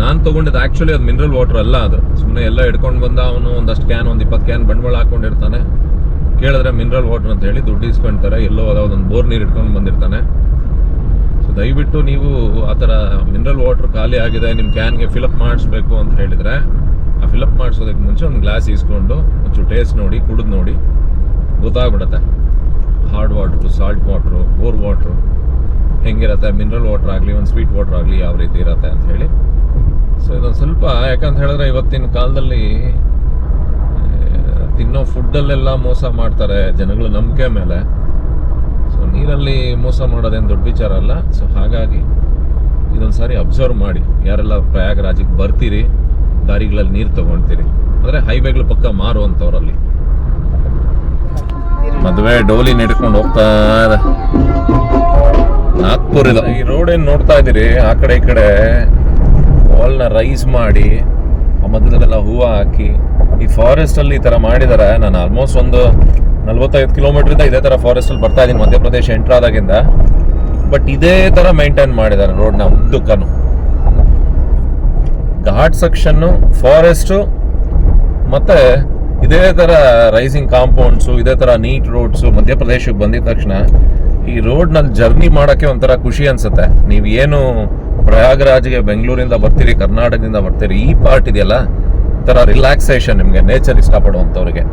ನಾನು ತೊಗೊಂಡಿದ್ದು ಆ್ಯಕ್ಚುಲಿ ಅದು ಮಿನರಲ್ ವಾಟರ್ ಅಲ್ಲ ಅದು. ಸುಮ್ಮನೆ ಎಲ್ಲ ಹಿಡ್ಕೊಂಡು ಬಂದ ಅವನು ಒಂದಷ್ಟು ಕ್ಯಾನ್ ಒಂದು ಇಪ್ಪತ್ತು ಕ್ಯಾನ್ ಬಂಡವಾಳ ಹಾಕೊಂಡಿರ್ತಾನೆ. ಕೇಳಿದ್ರೆ ಮಿನರಲ್ ವಾಟರ್ ಅಂತ ಹೇಳಿ ದುಡ್ಡು ಇಸ್ಕೊಂತಾರೆ ಎಲ್ಲೋ ಒಂದು ಬೋರ್ ನೀರು ಇಟ್ಕೊಂಡು ಬಂದಿರ್ತಾನೆ. ಸೊ ದಯವಿಟ್ಟು ನೀವು ಆ ಥರ ಮಿನರಲ್ ವಾಟರ್ ಖಾಲಿ ಆಗಿದೆ ನಿಮ್ಮ ಕ್ಯಾನ್ಗೆ ಫಿಲಪ್ ಮಾಡಿಸ್ಬೇಕು ಅಂತ ಹೇಳಿದರೆ ಆ ಫಿಲಪ್ ಮಾಡಿಸೋದಕ್ಕೆ ಮುಂಚೆ ಒಂದು ಗ್ಲಾಸ್ ಇಸ್ಕೊಂಡು ಒಂಚೂರು ಟೇಸ್ಟ್ ನೋಡಿ, ಕುಡಿದು ನೋಡಿ, ಗೊತ್ತಾಗ್ಬಿಡತ್ತೆ. Hard water salt water bore water ಹೆಂಗಿರತ್ತೆ? Mineral water ಆಗಲಿ, ಒಂದು ಸ್ವೀಟ್ ವಾಟ್ರ್ ಆಗಲಿ ಯಾವ ರೀತಿ ಇರತ್ತೆ ಅಂತ ಹೇಳಿ. ಸೊ ಇದೊಂದು ಸ್ವಲ್ಪ, ಯಾಕಂತ ಹೇಳಿದ್ರೆ ಇವತ್ತಿನ ಕಾಲದಲ್ಲಿ ತಿನ್ನೋ ಫುಡ್ಡಲ್ಲೆಲ್ಲ ಮೋಸ ಮಾಡ್ತಾರೆ ಜನಗಳ ನಂಬಿಕೆ ಮೇಲೆ. ಸೊ ನೀರಲ್ಲಿ ಮೋಸ ಮಾಡೋದೇನು ದೊಡ್ಡ ವಿಚಾರ ಅಲ್ಲ. ಸೊ ಹಾಗಾಗಿ ಇದೊಂದು ಸಾರಿ ಅಬ್ಸರ್ವ್ ಮಾಡಿ. ಯಾರೆಲ್ಲ ಪ್ರಯಾಗರಾಜಿಗೆ ಬರ್ತೀರಿ ದಾರಿಗಳಲ್ಲಿ ನೀರು ತಗೊಳ್ತೀರಿ. ಅಂದ್ರೆ ಹೈವೇಗಳ ಪಕ್ಕ ಮಾರುವಂಥವ್ರಲ್ಲಿ ಮದುವೆ ಡೋಲಿ ನಡ್ಕೊಂಡು ಹೋಗ್ತಾ ಇದೆ. ನಾಗ್ಪುರ್ ಇದು. ಈ ರೋಡ್ ಏನ್ ನೋಡ್ತಾ ಇದೀರಿ ಆ ಕಡೆ ಈ ಕಡೆ ವಾಲ್ನ ರೈಸ್ ಮಾಡಿ ಆ ಮಧ್ಯದಲ್ಲೆಲ್ಲ ಹೂವು ಹಾಕಿ ಈ ಫಾರೆಸ್ಟ್ ಅಲ್ಲಿ ಈ ತರ ಮಾಡಿದಾರೆ. ನಾನು ಆಲ್ಮೋಸ್ಟ್ ಒಂದು ನಲ್ವತ್ತೈದು ಕಿಲೋಮೀಟರ್ ಇಂದ ಇದೇ ತರ ಫಾರೆಸ್ಟ್ ಅಲ್ಲಿ ಬರ್ತಾ ಇದೀನಿ ಮಧ್ಯಪ್ರದೇಶ ಎಂಟ್ರ್ ಆದಾಗಿಂದ. ಬಟ್ ಇದೇ ತರ ಮೇಂಟೈನ್ ಮಾಡಿದ್ದಾರೆ ರೋಡ್ನ ಉದ್ದಕ್ಕನು. ಘಾಟ್ ಸೆಕ್ಷನ್ನು ಫಾರೆಸ್ಟು ಮತ್ತೆ ಇದೇ ತರ ರೈಸಿಂಗ್ ಕಾಂಪೌಂಡ್ಸು ಇದೇ ತರ ನೀಟ್ ರೋಡ್ಸು ಮಧ್ಯಪ್ರದೇಶಕ್ಕೆ ಬಂದಿದ ತಕ್ಷಣ ಈ ರೋಡ್ನಲ್ಲಿ ಜರ್ನಿ ಮಾಡೋಕ್ಕೆ ಒಂಥರ ಖುಷಿ ಅನ್ಸುತ್ತೆ. ನೀವು ಏನು ಪ್ರಯಾಗರಾಜ್ಗೆ ಬೆಂಗಳೂರಿಂದ ಬರ್ತೀರಿ, ಕರ್ನಾಟಕದಿಂದ ಬರ್ತೀರಿ, ಈ ಪಾರ್ಟ್ ಇದೆಯಲ್ಲ? ಒಂಥರ ರಿಲ್ಯಾಕ್ಸೇಷನ್ ನಿಮಗೆ ನೇಚರ್ ಇಷ್ಟಪಡುವಂಥವ್ರಿಗೆ.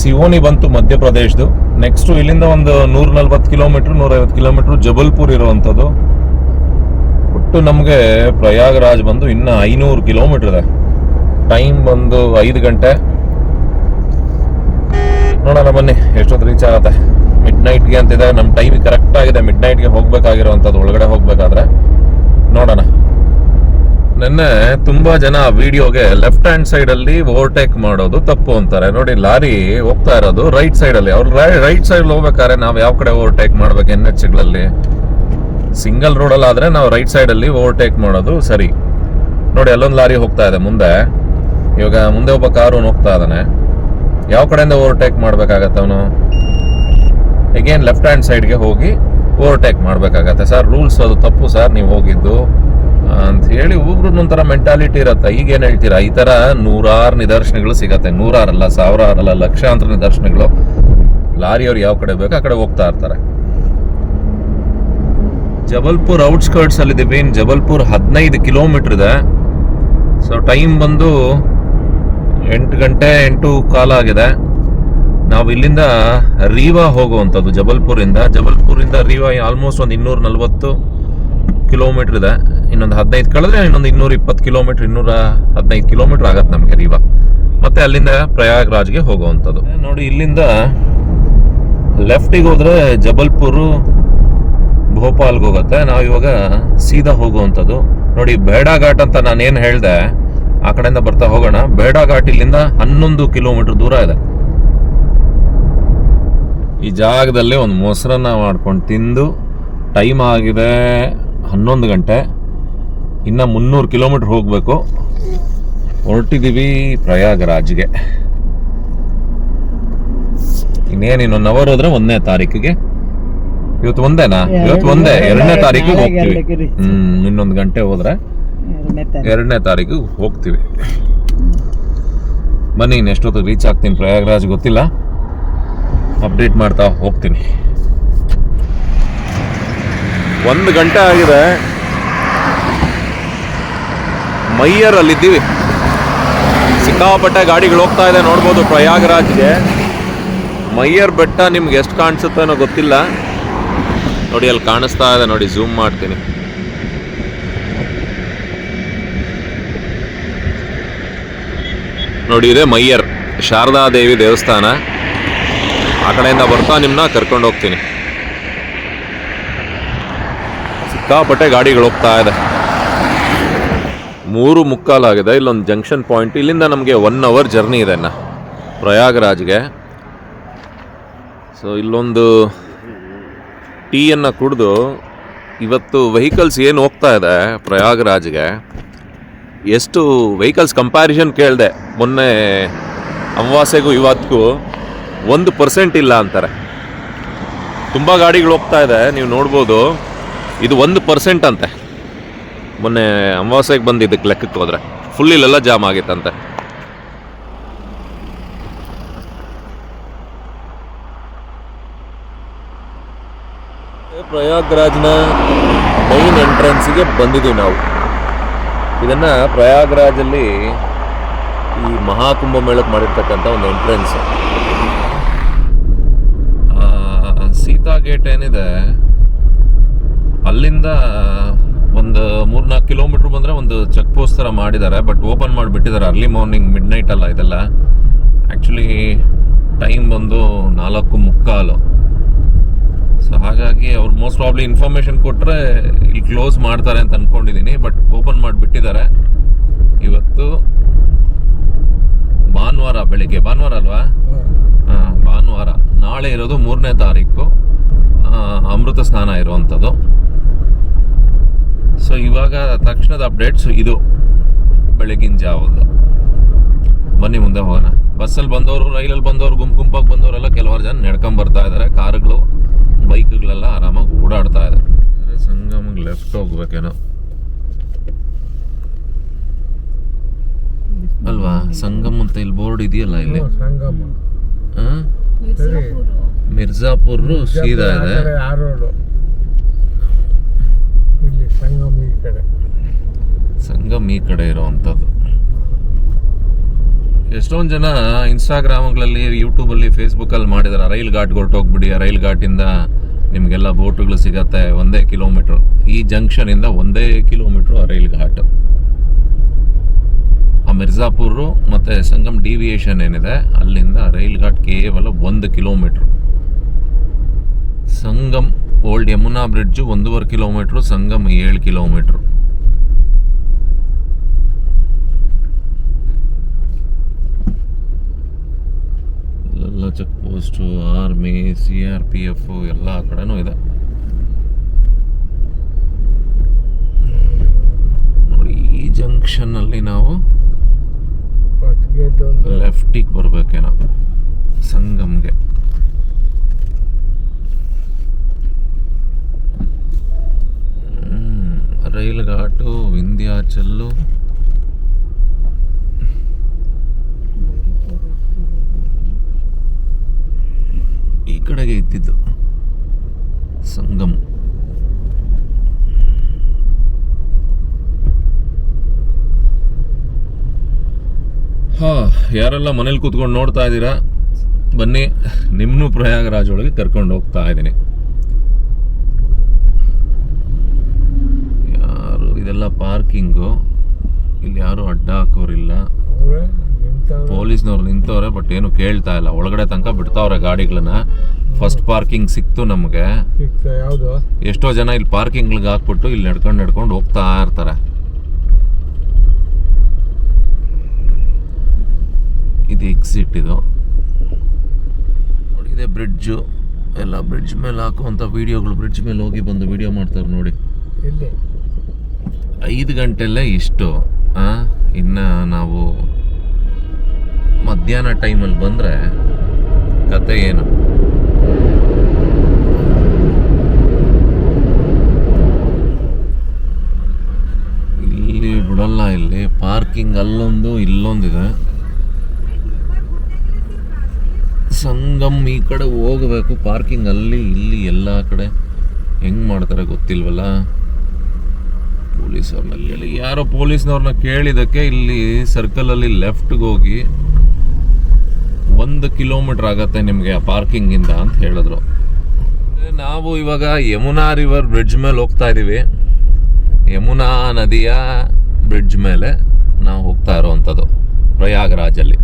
ಸಿಯೋನಿ ಬಂತು ಮಧ್ಯಪ್ರದೇಶದು ನೆಕ್ಸ್ಟ್ ಇಲ್ಲಿಂದ ಒಂದು ನೂರ ನಲ್ವತ್ತು ಕಿಲೋಮೀಟರ್ ನೂರೈವತ್ತು ಕಿಲೋಮೀಟರ್ ಜಬಲ್ಪುರ್ ಇರುವಂಥದ್ದು. ಒಟ್ಟು ನಮಗೆ ಪ್ರಯಾಗರಾಜ್ ಬಂದು ಇನ್ನು ಐನೂರು ಕಿಲೋಮೀಟರ್ ಇದೆ. ಟೈಮ್ ಬಂದು ಐದು ಗಂಟೆ. ನೋಡೋಣ ಬನ್ನಿ, ಎಷ್ಟೊತ್ತು ರೀಚ್ ಆಗುತ್ತೆ. ಮಿಡ್ ನೈಟ್ಗೆ ಅಂತಿದೆ ನಮ್ಮ ಟೈಮ್ ಕರೆಕ್ಟ್ ಆಗಿದೆ. ಮಿಡ್ ನೈಟ್ಗೆ ಹೋಗ್ಬೇಕಾಗಿರೋವಂಥದ್ದು, ಒಳಗಡೆ ಹೋಗ್ಬೇಕಾದ್ರೆ. ನೋಡೋಣ. ನಿನ್ನೆ ತುಂಬಾ ಜನ ವಿಡಿಯೋಗೆ ಲೆಫ್ಟ್ ಹ್ಯಾಂಡ್ ಸೈಡ್ ಅಲ್ಲಿ ಓವರ್ಟೇಕ್ ಮಾಡೋದು ತಪ್ಪು ಅಂತಾರೆ. ನೋಡಿ, ಲಾರಿ ಹೋಗ್ತಾ ಇರೋದು ರೈಟ್ ಸೈಡ್ ಅಲ್ಲಿ ಅವ್ರು ರೈಟ್ ಸೈಡ್ ಹೋಗ್ಬೇಕಾದ್ರೆ ನಾವು ಯಾವ ಕಡೆ ಓವರ್ಟೇಕ್ ಮಾಡ್ಬೇಕು ಎನ್ ಎಚ್ಗಳಲ್ಲಿ? ಸಿಂಗಲ್ ರೋಡಲ್ಲಿ ಆದ್ರೆ ನಾವು ರೈಟ್ ಸೈಡ್ ಅಲ್ಲಿ ಓವರ್ಟೇಕ್ ಮಾಡೋದು ಸರಿ. ನೋಡಿ, ಅಲ್ಲೊಂದು ಲಾರಿ ಹೋಗ್ತಾ ಇದೆ ಮುಂದೆ. ಇವಾಗ ಮುಂದೆ ಒಬ್ಬ ಕಾರು ಹೋಗ್ತಾ ಇದ್ದಾನೆ ಯಾವ ಕಡೆಯಿಂದ ಓವರ್ಟೇಕ್ ಮಾಡಬೇಕಾಗತ್ತೆ ಅವನು? ಅಗೇನ್ ಲೆಫ್ಟ್ ಹ್ಯಾಂಡ್ ಸೈಡ್ಗೆ ಹೋಗಿ ಓವರ್ಟೇಕ್ ಮಾಡಬೇಕಾಗತ್ತೆ. ಸರ್ ರೂಲ್ಸ್ ಅದು ತಪ್ಪು ಸರ್ ನೀವು ಹೋಗಿದ್ದು ಅಂತ ಹೇಳಿ ಒಬ್ರು ಒಂಥರ ಮೆಂಟಾಲಿಟಿ ಇರುತ್ತೆ. ಈಗ ಏನ್ ಹೇಳ್ತೀರಾ? ಈ ತರ ನೂರಾರು ನಿದರ್ಶನಗಳು ಸಿಗತ್ತೆ. ನೂರಾರಲ್ಲ, ಸಾವಿರಾರಲ್ಲ ಲಕ್ಷಾಂತರ ನಿದರ್ಶನಗಳು. ಲಾರಿಯವ್ರು ಯಾವ ಕಡೆ ಬೇಕೋ ಆ ಕಡೆ ಹೋಗ್ತಾ ಇರ್ತಾರೆ. ಜಬಲ್ಪುರ್ ಔಟ್ಸ್ಕರ್ಟ್ಸ್ ಅಲ್ಲಿ ಇದ್ದೀವಿ ಜಬಲ್ಪುರ್ ಹದಿನೈದು ಕಿಲೋಮೀಟರ್ ಇದೆ. ಸೊ ಟೈಮ್ ಬಂದು ಎಂಟು ಗಂಟೆ ಎಂಟು ಕಾಲ ಆಗಿದೆ. ನಾವು ಇಲ್ಲಿಂದ ರೀವಾ ಹೋಗುವಂಥದ್ದು, ಜಬಲ್ಪುರಿಂದ. ಜಬಲ್ಪುರಿಂದ ರೀವಾ ಆಲ್ಮೋಸ್ಟ್ ಒಂದು ಇನ್ನೂರ ನಲ್ವತ್ತು ಕಿಲೋಮೀಟರ್ ಇದೆ. ಇನ್ನೊಂದು ಹದಿನೈದು ಕಳೆದ್ರೆ ಇನ್ನೊಂದು ಇನ್ನೂರ ಇಪ್ಪತ್ತು ಕಿಲೋಮೀಟರ್ ಇನ್ನೂರ ಹದಿನೈದು ಕಿಲೋಮೀಟರ್ ಆಗತ್ತೆ ನಮಗೆ ರೀವಾ. ಮತ್ತೆ ಅಲ್ಲಿಂದ ಪ್ರಯಾಗ್ರಾಜ್ಗೆ ಹೋಗುವಂಥದ್ದು. ನೋಡಿ, ಇಲ್ಲಿಂದ ಲೆಫ್ಟಿಗೆ ಹೋದ್ರೆ ಜಬಲ್ಪುರು ಭೋಪಾಲ್ಗೆ ಹೋಗುತ್ತೆ. ನಾವು ಇವಾಗ ಸೀದಾ ಹೋಗುವಂಥದ್ದು. ನೋಡಿ ಬೇಡ ಘಾಟ್ ಅಂತ ನಾನು ಏನು ಹೇಳಿದೆ, ಆ ಕಡೆಯಿಂದ ಬರ್ತಾ ಹೋಗೋಣ. ಬೇಡ ಘಾಟ್ ಇಲ್ಲಿಂದ ಹನ್ನೊಂದು ಕಿಲೋಮೀಟರ್ ದೂರ ಇದೆ. ಈ ಜಾಗದಲ್ಲಿ ಒಂದು ಮೊಸರನ್ನ ಮಾಡ್ಕೊಂಡು ತಿಂದು, ಟೈಮ್ ಆಗಿದೆ ಹನ್ನೊಂದು ಗಂಟೆ. ಇನ್ನು ಮುನ್ನೂರು ಕಿಲೋಮೀಟರ್ ಹೋಗಬೇಕು. ಹೊರಟಿದ್ದೀವಿ ಪ್ರಯಾಗರಾಜ್ಗೆ. ಇನ್ನೇನು ಇನ್ನೊಂದು ಅವರ್ ಹೋದ್ರೆ ಒಂದನೇ ತಾರೀಕಿಗೆ ಇವತ್ತು ಒಂದೇನಾ? ಇವತ್ತು ಒಂದೇ? ಎರಡನೇ ತಾರೀಕಿಗೆ ಹೋಗ್ತೀವಿ. ಹ್ಮ್ ಇನ್ನೊಂದು ಗಂಟೆ ಹೋದ್ರೆ ಎರಡನೇ ತಾರೀಕು. ಹೋಗ್ತೀವಿ. ಬನ್ನಿ ಇನ್ನು ಎಷ್ಟೊತ್ತು ರೀಚ್ ಆಗ್ತೀನಿ. ಪ್ರಯಾಗರಾಜ್ ಗೊತ್ತಿಲ್ಲ. ಅಪ್ಡೇಟ್ ಮಾಡ್ತಾ ಹೋಗ್ತೀನಿ. ಒಂದು ಗಂಟೆ ಆಗಿದೆ. ಮೈಯರ್ ಅಲ್ಲಿದ್ದೀವಿ ಸಿಕ್ಕಾಪಟ್ಟೆ ಗಾಡಿಗಳು ಹೋಗ್ತಾ ಇದೆ. ನೋಡ್ಬೋದು ಪ್ರಯಾಗ್ರಾಜ್ಗೆ. ಮೈಯರ್ ಬೆಟ್ಟ ನಿಮ್ಗೆ ಎಷ್ಟು ಕಾಣಿಸುತ್ತೋ ಗೊತ್ತಿಲ್ಲ. ನೋಡಿ, ಅಲ್ಲಿ ಕಾಣಿಸ್ತಾ ಇದೆ ನೋಡಿ ಝೂಮ್ ಮಾಡ್ತೀನಿ. ನೋಡಿ, ಇದೆ ಮಯ್ಯರ್ ಶಾರದಾ ದೇವಿ ದೇವಸ್ಥಾನ. ಆ ಕಡೆಯಿಂದ ಬರ್ತಾ ನಿಮ್ಮನ್ನ ಕರ್ಕೊಂಡು ಹೋಗ್ತೀನಿ. ಸಿಕ್ಕಾಪಟ್ಟೆ ಗಾಡಿಗಳು ಹೋಗ್ತಾ ಇದೆ. ಮೂರು ಮುಕ್ಕಾಲಾಗಿದೆ ಇಲ್ಲೊಂದು ಜಂಕ್ಷನ್ ಪಾಯಿಂಟ್. ಇಲ್ಲಿಂದ ನಮಗೆ ಒನ್ ಅವರ್ ಜರ್ನಿ ಇದೆ ಪ್ರಯಾಗರಾಜ್ಗೆ. ಸೊ ಇಲ್ಲೊಂದು ಟೀಯನ್ನು ಕುಡಿದು ಇವತ್ತು ವೆಹಿಕಲ್ಸ್ ಏನು ಹೋಗ್ತಾ ಇದೆ ಪ್ರಯಾಗರಾಜ್ಗೆ? ಎಷ್ಟು ವೆಹಿಕಲ್ಸ್ ಕಂಪ್ಯಾರಿಷನ್ ಕೇಳಿದೆ. ಮೊನ್ನೆ ಅಮಾವಾಸ್ಯೆಗೂ ಇವತ್ತಿಗೂ ಒಂದು ಪರ್ಸೆಂಟ್ ಇಲ್ಲ ಅಂತಾರೆ. ತುಂಬ ಗಾಡಿಗಳು ಹೋಗ್ತಾ ಇದೆ, ನೀವು ನೋಡ್ಬೋದು. ಇದು ಒಂದು ಪರ್ಸೆಂಟ್ ಅಂತೆ. ಮೊನ್ನೆ ಅಮಾವಾಸ್ಯೆಗೆ ಬಂದಿದ್ದಕ್ಕೆ ಲೆಕ್ಕಕ್ಕೆ ಹೋದರೆ. ಫುಲ್ ಇಲ್ಲೆಲ್ಲ ಜಾಮ್ ಆಗಿತ್ತಂತೆ. ಪ್ರಯಾಗ್ರಾಜ್ನ ಮೈನ್ ಎಂಟ್ರೆನ್ಸಿಗೆ ಬಂದಿದ್ದೀವಿ ನಾವು. ಇದನ್ನು ಪ್ರಯಾಗ್ರಾಜಲ್ಲಿ ಈ ಮಹಾಕುಂಭ ಮೇಳಕ್ಕೆ ಮಾಡಿರ್ತಕ್ಕಂಥ ಒಂದು ಎಂಟ್ರೆನ್ಸ್ ಸೀತಾ ಗೇಟ್ ಏನಿದೆ, ಅಲ್ಲಿಂದ ಒಂದು ಮೂರ್ನಾಲ್ಕು ಕಿಲೋಮೀಟ್ರ್ ಬಂದರೆ ಒಂದು ಚೆಕ್ ಪೋಸ್ಟ್ ಥರ ಮಾಡಿದ್ದಾರೆ ಬಟ್ ಓಪನ್ ಮಾಡಿಬಿಟ್ಟಿದ್ದಾರೆ ಅರ್ಲಿ ಮಾರ್ನಿಂಗ್ ಮಿಡ್ ನೈಟ್ ಅಲ್ಲ ಇದೆಲ್ಲ. ಆ್ಯಕ್ಚುಲಿ ಟೈಮ್ ಬಂದು ನಾಲ್ಕು ಮುಕ್ಕಾಲು. ಸೊ ಹಾಗಾಗಿ ಅವ್ರು ಮೋಸ್ಟ್ ಪ್ರಾಬ್ಲಿ ಇನ್ಫಾರ್ಮೇಶನ್ ಕೊಟ್ಟರೆ ಇಲ್ಲಿ ಕ್ಲೋಸ್ ಮಾಡ್ತಾರೆ ಅಂತ ಅಂದ್ಕೊಂಡಿದ್ದೀನಿ ಬಟ್ ಓಪನ್ ಮಾಡಿಬಿಟ್ಟಿದ್ದಾರೆ. ಇವತ್ತು ಭಾನುವಾರ ಬೆಳಿಗ್ಗೆ ಭಾನುವಾರ ಅಲ್ವಾ? ಹಾಂ. ಭಾನುವಾರ. ನಾಳೆ ಇರೋದು ಮೂರನೇ ತಾರೀಕು. ಅಮೃತ ಸ್ನಾನ ಇರುವಂಥದ್ದು. ಸೊ ಇವಾಗ ತಕ್ಷಣದ ಅಪ್ಡೇಟ್ಸ್ ಇದು. ಬೆಳಗಿನ ಜಾವದ್ದು ಬನ್ನಿ ಮುಂದೆ ಹೋಗೋಣ. ಬಸ್ಸಲ್ಲಿ ಬಂದವರು ರೈಲಲ್ಲಿ ಬಂದವರು ಗುಂಪು ಗುಂಪಾಗಿ ಬಂದವರೆಲ್ಲ ಕೆಲವರು ಜನ ನಡ್ಕೊಂಬರ್ತಾ ಇದ್ದಾರೆ. ಕಾರುಗಳು ಹೋಗ್ಬೇಕೇನೋ. ಅಲ್ವಾ? ಸಂಗಮ್ ಅಂತ ಇಲ್ಲಿ ಬೋರ್ಡ್ ಇದೆಯಲ್ಲ ಇಲ್ಲಿ? ಮಿರ್ಜಾಪುರ್. ಸೀದಾ ಇದೆ? ಸಂಗಮ ಈ ಕಡೆ. ಸಂಗಮ್ ಈ ಕಡೆ ಇರೋವಂಥದ್ದು. ಎಷ್ಟೊಂದು ಜನ ಇನ್ಸ್ಟಾಗ್ರಾಮ್ಗಳಲ್ಲಿ ಯೂಟ್ಯೂಬಲ್ಲಿ ಫೇಸ್ಬುಕ್ಕಲ್ಲಿ ಮಾಡಿದ್ದಾರೆ ರೈಲ್ ಘಾಟ್ ಹೊರಟೋಗ್ಬಿಡಿ ಆ ರೈಲ್ ಘಾಟಿಂದ ನಿಮಗೆಲ್ಲ ಬೋಟುಗಳು ಸಿಗತ್ತೆ ಒಂದೇ ಕಿಲೋಮೀಟ್ರು. ಈ ಜಂಕ್ಷನಿಂದ ಒಂದೇ ಕಿಲೋಮೀಟ್ರು ರೈಲ್ ಘಾಟ್. ಆ ಮಿರ್ಜಾಪುರ್ ಮತ್ತು ಸಂಗಮ್ ಡಿವಿಯೇಷನ್ ಏನಿದೆ, ಅಲ್ಲಿಂದ ರೈಲ್ ಘಾಟ್ ಕೇವಲ ಒಂದು kilometre. Sangam old Yamuna bridge ಒಂದೂವರೆ ಕಿಲೋಮೀಟ್ರು, ಸಂಗಮ್ ಏಳು ಕಿಲೋಮೀಟ್ರು ಎಲ್ಲ check post army C R P F ಎಲ್ಲ ಕಡೆನೂ ಇದೆ. ನೋಡಿ ಈ ಜಂಕ್ಷನ್ನಲ್ಲಿ ನಾವು ಲೆಫ್ಟಿಗೆ ಬರಬೇಕೇನೋ ಸಂಗಮ್ಗೆ. ರೈಲ್ ಘಾಟು ವಿಂಧ್ಯಾಚಲ್ಲು. ಕಡೆಗೆ ಇದ್ದಿದ್ದು. ಸಂಗಮ್. ಹಾ, ಯಾರೆಲ್ಲ ಮನೇಲಿ ಕೂತ್ಕೊಂಡು ನೋಡ್ತಾ ಇದ್ದೀರಾ? ಬನ್ನಿ ನಿಮ್ಮನ್ನು ಪ್ರಯಾಗರಾಜ್ ಒಳಗೆ ಕರ್ಕೊಂಡು ಹೋಗ್ತಾ ಇದ್ದೀನಿ. ಯಾರು, ಇದೆಲ್ಲ ಪಾರ್ಕಿಂಗು. ಇಲ್ಲಿ ಯಾರು ಅಡ್ಡ ಹಾಕೋರಿಲ್ಲ. ಪೊಲೀಸ್ನವ್ರು ನಿಂತವ್ರೆ ಬಟ್ ಏನು ಕೇಳ್ತಾ ಇಲ್ಲ. ಒಳಗಡೆ ತನಕ ಬಿಡ್ತಾವ್ರೆ ಗಾಡಿಗಳನ್ನ. ಫಸ್ಟ್ ಪಾರ್ಕಿಂಗ್ ಸಿಕ್ತು ನಮಗೆ. ಎಷ್ಟೋ ಜನ ಇಲ್ಲಿ ಪಾರ್ಕಿಂಗ್ಗಳಿಗೆ ಹಾಕ್ಬಿಟ್ಟು ಇಲ್ಲಿ ನಡ್ಕೊಂಡು ನಡ್ಕೊಂಡು ಹೋಗ್ತಾ ಇರ್ತಾರೆ. ಇದು ಎಕ್ಸಿಟ್ ಇದು. ನೋಡಿ ಇದೆ ಬ್ರಿಡ್ಜು ಎಲ್ಲ ಬ್ರಿಡ್ಜ್ ಮೇಲೆ ಹಾಕುವಂಥ ವೀಡಿಯೋಗಳು ಬ್ರಿಡ್ಜ್ ಮೇಲೆ ಹೋಗಿ ಬಂದು ವಿಡಿಯೋ ಮಾಡ್ತಾರೆ ನೋಡಿ. ಐದು ಗಂಟೆಲ್ಲೇ ಇಷ್ಟು ಇನ್ನ ನಾವು ಮಧ್ಯಾಹ್ನ ಟೈಮಲ್ಲಿ ಬಂದರೆ ಕತೆ ಏನು? ಇಲ್ಲಿ ಬಿಡಲ್ಲ, ಇಲ್ಲಿ ಪಾರ್ಕಿಂಗ್ ಅಲ್ಲೊಂದು, ಇಲ್ಲೊಂದಿದೆ. ಸಂಗಮ್ ಈ ಕಡೆ ಹೋಗಬೇಕು ಪಾರ್ಕಿಂಗ್ ಅಲ್ಲಿ, ಇಲ್ಲಿ ಎಲ್ಲ ಕಡೆ. ಹೆಂಗ್ ಮಾಡ್ತಾರೆ ಗೊತ್ತಿಲ್ವಲ್ಲ? ಪೊಲೀಸವ್ರನ್ನ ಕೇಳಿ. ಯಾರೋ ಪೊಲೀಸ್ನವ್ರನ್ನ ಕೇಳಿದಕ್ಕೆ ಇಲ್ಲಿ ಸರ್ಕಲಲ್ಲಿ ಲೆಫ್ಟ್ಗೆ ಹೋಗಿ ಒಂದು ಕಿಲೋಮೀಟರ್ ಆಗತ್ತೆ ನಿಮಗೆ ಆ ಪಾರ್ಕಿಂಗಿಂದ ಅಂತ ಹೇಳಿದ್ರು. ನಾವು ಇವಾಗ ಯಮುನಾ ರಿವರ್ ಬ್ರಿಡ್ಜ್ ಮೇಲೆ ಹೋಗ್ತಾ ಇದ್ದೀವಿ ಯಮುನಾ ನದಿಯ ಬ್ರಿಡ್ಜ್ ಮೇಲೆ ನಾವು ಹೋಗ್ತಾ ಇರೋವಂಥದ್ದು ಪ್ರಯಾಗರಾಜಲ್ಲಿ.